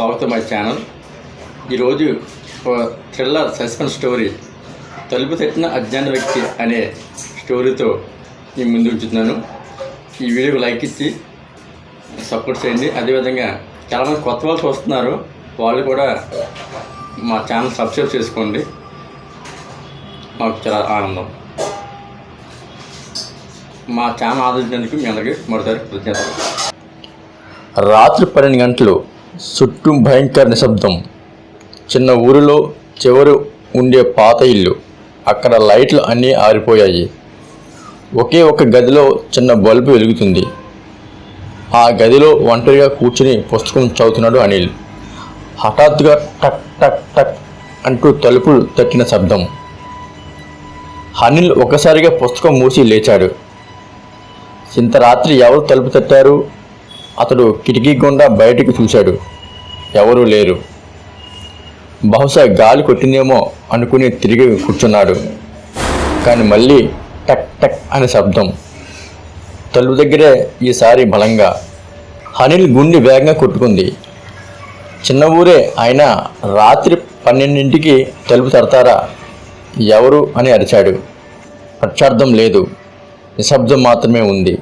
స్వాగతం my channel ఈరోజు thriller suspense story తలుపు తట్టిన అజ్ఞాన వ్యక్తి అనే స్టోరీతో నేను ముందు ఉంచుతున్నాను. ఈ వీడియోకి లైక్ ఇచ్చి సపోర్ట్ చేయండి. అదేవిధంగా చాలామంది కొత్త వాళ్ళు చూస్తున్నారు. వాళ్ళు కూడా మా ఛానల్ సబ్స్క్రైబ్ చేసుకోండి. మాకు చాలా ఆనందం. మా ఛానల్ ఆదరించినందుకు మీ అందరికీ మరోసారి కృతజ్ఞతలు. రాత్రి పన్నెండు గంటలు చుట్టూ భయంకర నిశ్శబ్దం చిన్న ఊరిలో చివరి ఉండే పాత ఇల్లు. అక్కడ లైట్లు అన్నీ ఆరిపోయాయి. ఒకే ఒక గదిలో చిన్న బల్బు వెలుగుతుంది. ఆ గదిలో ఒంటరిగా కూర్చుని పుస్తకం చదువుతున్నాడు అనిల్. హఠాత్తుగా టక్ టక్ టక్ అంటూ తలుపులు తట్టిన శబ్దం. అనిల్ ఒక్కసారిగా పుస్తకం మూసి లేచాడు. ఇంత రాత్రి ఎవరు తలుపు తట్టారు? అతడు కిటికీ గుండా బయటికి చూశాడు. ఎవరూ లేరు. బహుశా గాలి కొట్టిందేమో అనుకుని తిరిగి కూర్చున్నాడు. కానీ మళ్ళీ టక్ టక్ అనే శబ్దం. తలుపు దగ్గరే ఈసారి బలంగా అనిల్ గుండె వేగంగా కొట్టుకుంది. చిన్న ఊరే అయినా రాత్రి పన్నెండింటికి తలుపు తడతారా? ఎవరు? అని అరిచాడు. ప్రత్యార్థం లేదు. నిశ్శబ్దం మాత్రమే ఉంది.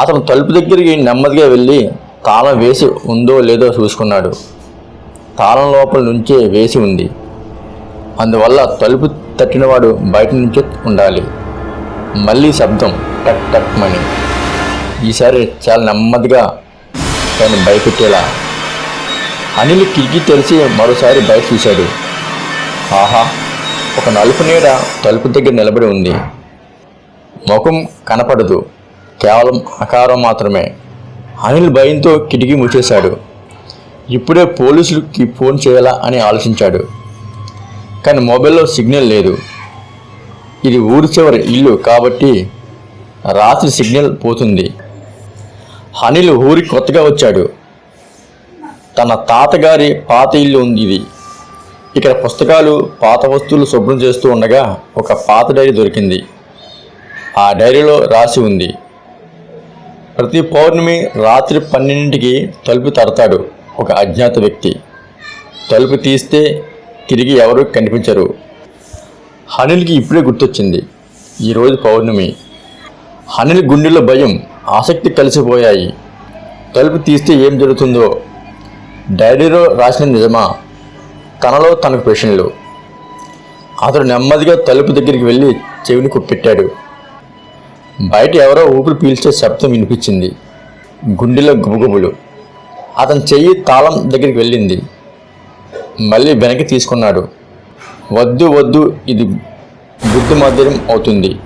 అతను తలుపు దగ్గరికి నెమ్మదిగా వెళ్ళి తాళం వేసి ఉందో లేదో చూసుకున్నాడు. తాళం లోపల నుంచే వేసి ఉంది. అందువల్ల తలుపు తట్టినవాడు బయట నుంచే ఉండాలి. మళ్ళీ శబ్దం టక్ టక్ మని. ఈసారి చాలా నెమ్మదిగా కానీ భయపెట్టేలా. అనిల్ కిటికీ తెలిసి మరోసారి బయట చూశాడు. ఆహా ఒక నలుపు నీడ తలుపు దగ్గర నిలబడి ఉంది. ముఖం కనపడదు. కేవలం ఆకారం మాత్రమే. అనిల్ భయంతో కిటికీ ముచ్చేశాడు ఇప్పుడే పోలీసులకి ఫోన్ చేయాలా అని ఆలోచించాడు. కానీ మొబైల్లో సిగ్నల్ లేదు. ఇది ఊరి చివరి ఇల్లు కాబట్టి రాత్రి సిగ్నల్ పోతుంది. అనిల్ ఊరికి కొత్తగా వచ్చాడు. తన తాతగారి పాత ఇల్లు ఉంది ఇది. ఇక్కడ పుస్తకాలు పాత వస్తువులు శుభ్రం చేస్తూ ఉండగా ఒక పాత డైరీ దొరికింది. ఆ డైరీలో రాసి ఉంది. ప్రతి పౌర్ణమి రాత్రి పన్నెండింటికి తలుపు తడతాడు ఒక అజ్ఞాత వ్యక్తి. తలుపు తీస్తే తిరిగి ఎవరు కనిపించరు. అనిల్కి ఇప్పుడే గుర్తొచ్చింది ఈరోజు పౌర్ణమి. అనిల్ గుండెలో భయం ఆసక్తి కలిసిపోయాయి. తలుపు తీస్తే ఏం జరుగుతుందో. డైరీలో రాసిన నిజమా? తనలో తనకు ప్రశ్నలు. అతడు నెమ్మదిగా తలుపు దగ్గరికి వెళ్ళి చెవిని కుప్పెట్టాడు. బయట ఎవరో ఊపిరి పీల్చే శబ్దం వినిపించింది. గుండెలో గుబుగుబులు. అతని చెయ్యి తాళం దగ్గరికి వెళ్ళింది. మళ్ళీ వెనక్కి తీసుకున్నాడు. వద్దు వద్దు ఇది బుద్ధి మధ్యం అవుతుంది.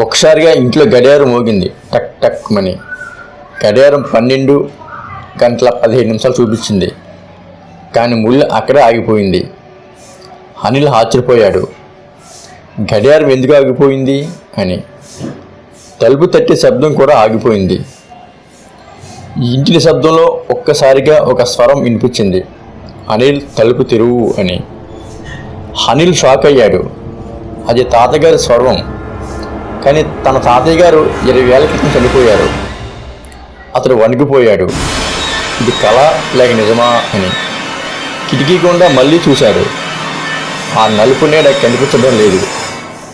ఒకసారిగా ఇంట్లో గడియారం మోగింది. టక్ టక్ మని. గడియారం పన్నెండు గంటల పదిహేను నిమిషాలు చూపించింది. కానీ ముళ్ళు అక్కడే ఆగిపోయింది. అనిల్ ఆశ్చర్యపోయాడు. గడియారం ఎందుకు ఆగిపోయింది అని. తలుపు తట్టే శబ్దం కూడా ఆగిపోయింది. ఇంటిని ఇంటి శబ్దంలో ఒక్కసారిగా ఒక స్వరం వినిపించింది. అనిల్ తలుపు తెరువు అని. అనిల్ షాక్ అయ్యాడు. అది తాతగారి స్వరం. కానీ తన తాతయ్య గారు ఇరవై వేల క్రితం చనిపోయారు. అతడు వణికిపోయాడు ఇది కళ లేక నిజమా అని. కిటికీ గుండా మళ్ళీ చూశాడు. ఆ నలుపు నీడ కనిపించడం లేదు.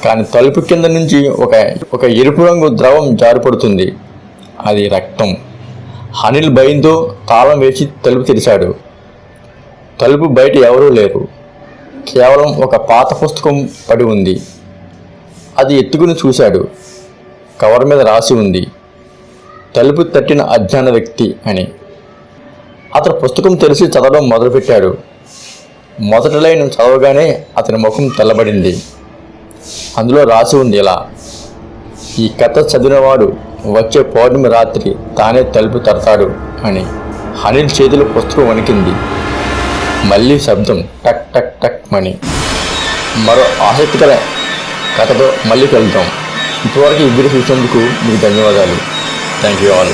కానీ తలుపు కింద నుంచి ఒక ఒక ఎరుపు రంగు ద్రవం జారిపడుతుంది. అది రక్తం. అనిల్ భయంతో తాళం వేసి తలుపు తెరిచాడు. తలుపు బయట ఎవరూ లేరు. కేవలం ఒక పాత పుస్తకం పడి ఉంది. అది ఎత్తుకుని చూశాడు. కవర్ మీద రాసి ఉంది. తలుపు తట్టిన అజ్ఞాన వ్యక్తి అని. అతను పుస్తకం తెరిచి చదవడం మొదలుపెట్టాడు. మొదటి లైన్ చదవగానే అతని ముఖం తెల్లబడింది. అందులో రాసి ఉంది ఇలా ఈ కథ చదివినవాడు వచ్చే పౌర్ణమి రాత్రి తానే తలుపు తడతాడు అని అనిల్ చేతిలో పుస్తకం వణికింది. మళ్ళీ శబ్దం టక్ టక్ టక్ మని. మరో ఆసక్తికర కథతో మళ్ళీ కలుద్దాం. ఇంతవరకు ఈ వీడియో చూసినందుకు మీకు ధన్యవాదాలు. Thank you all.